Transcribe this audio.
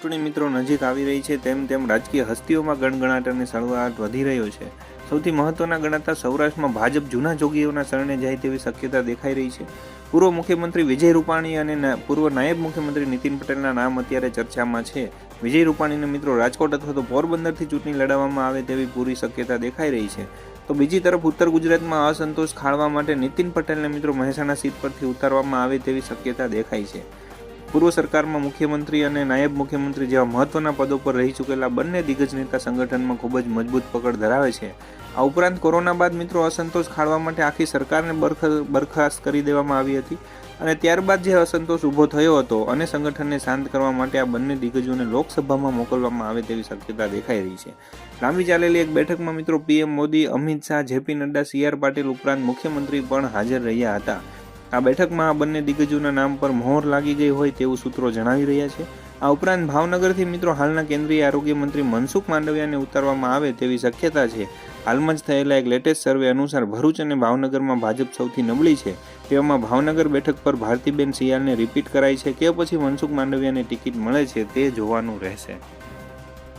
ચૂંટણી મિત્રો નજીક આવી રહી છે, તેમ તેમ રાજકીય હસ્તીઓમાં ગણગણાટ અને સળવાટ વધી રહ્યો છે. સૌથી મહત્વના ગણાતા સૌરાષ્ટ્રમાં ભાજપ જૂના જોગીઓના શરણે જાય તેવી શક્યતા દેખાઈ રહી છે. પૂર્વ મુખ્યમંત્રી વિજય રૂપાણી અને પૂર્વ નાયબ મુખ્યમંત્રી નીતિન પટેલના નામ અત્યારે ચર્ચામાં છે. વિજય રૂપાણીને મિત્રો રાજકોટ અથવા તો પોરબંદરથી ચૂંટણી લડાવવામાં આવે તેવી પૂરી શક્યતા દેખાઈ રહી છે. તો બીજી તરફ ઉત્તર ગુજરાતમાં અસંતોષ ખાળવા માટે નીતિન પટેલને મિત્રો મહેસાણા સીટ પરથી ઉતારવામાં આવે તેવી શક્યતા દેખાય છે. પૂર્વ સરકારમાં મુખ્યમંત્રી અને નાયબ મુખ્યમંત્રી જેવા મહત્વના પદો પર રહી ચૂકેલા બંને દિગ્ગજ નેતા સંગઠનમાં ખૂબ જ મજબૂત પકડ ધરાવે છે. આ ઉપરાંત કોરોના બાદ મિત્રો અસંતોષ ખાળવા માટે આખી સરકારને બરખ, બરખાસ્ત કરી દેવામાં આવી હતી અને ત્યારબાદ જે અસંતોષ ઊભો થયો હતો અને સંગઠનને શાંત કરવા માટે આ બંને દિગ્ગજોને લોકસભામાં મોકલવામાં આવે તેવી શક્યતા દેખાઈ રહી છે. લાંબી ચાલેલી એક બેઠકમાં મિત્રો PM Modi, Amit Shah, JP Nadda, C R Patil ઉપરાંત મુખ્યમંત્રી પણ હાજર રહ્યા હતા. આ બેઠકમાં આ બંને દિગ્ગજોના નામ પર મોહર લાગી ગઈ હોય તેવું સૂત્રો જણાવી રહ્યા છે. આ ઉપરાંત ભાવનગરથી મિત્રો હાલના કેન્દ્રીય આરોગ્ય મંત્રી મનસુખ માંડવિયાને ઉતારવામાં આવે તેવી શક્યતા છે. હાલમાં જ થયેલા એક લેટેસ્ટ સર્વે અનુસાર ભરૂચ અને ભાવનગરમાં ભાજપ સૌથી નબળી છે. તેવામાં ભાવનગર બેઠક પર ભારતીબેન સિયાલને રિપીટ કરાઈ છે કે પછી મનસુખ માંડવિયાને ટિકિટ મળે છે તે જોવાનું રહેશે.